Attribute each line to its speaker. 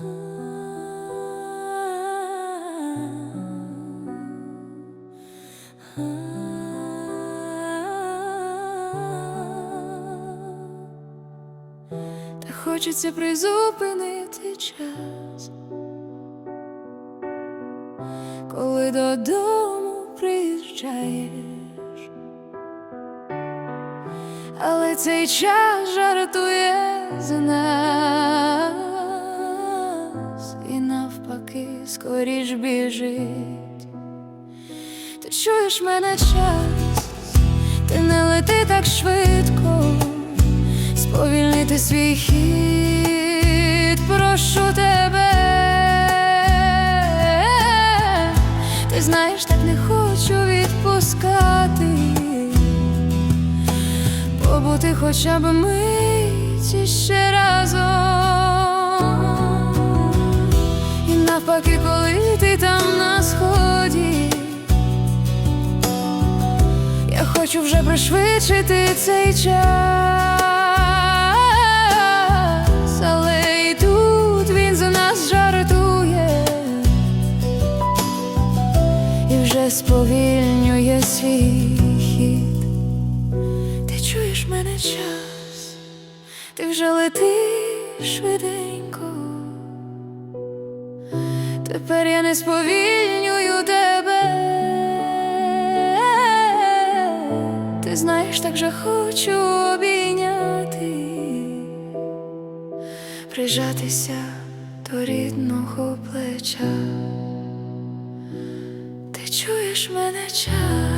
Speaker 1: Та хочеться призупинити час, коли додому приїжджаєш, але цей час жартує з нас навпаки скоріш біжить. Ти чуєш мене час, ти не лети так швидко сповільнити свій хід, прошу тебе. Ти знаєш, так не хочу відпускати, побути хоча б мить ще разом. Коли ти там на сході. Я хочу вже пришвидшити цей час, але і тут він за нас жартує і вже сповільнює свій хід. Ти чуєш мене час, ти вже летиш швиденько. Тепер я не сповільнюю тебе. Ти знаєш, так же хочу обійняти, прижатися до рідного плеча. Ти чуєш мене час.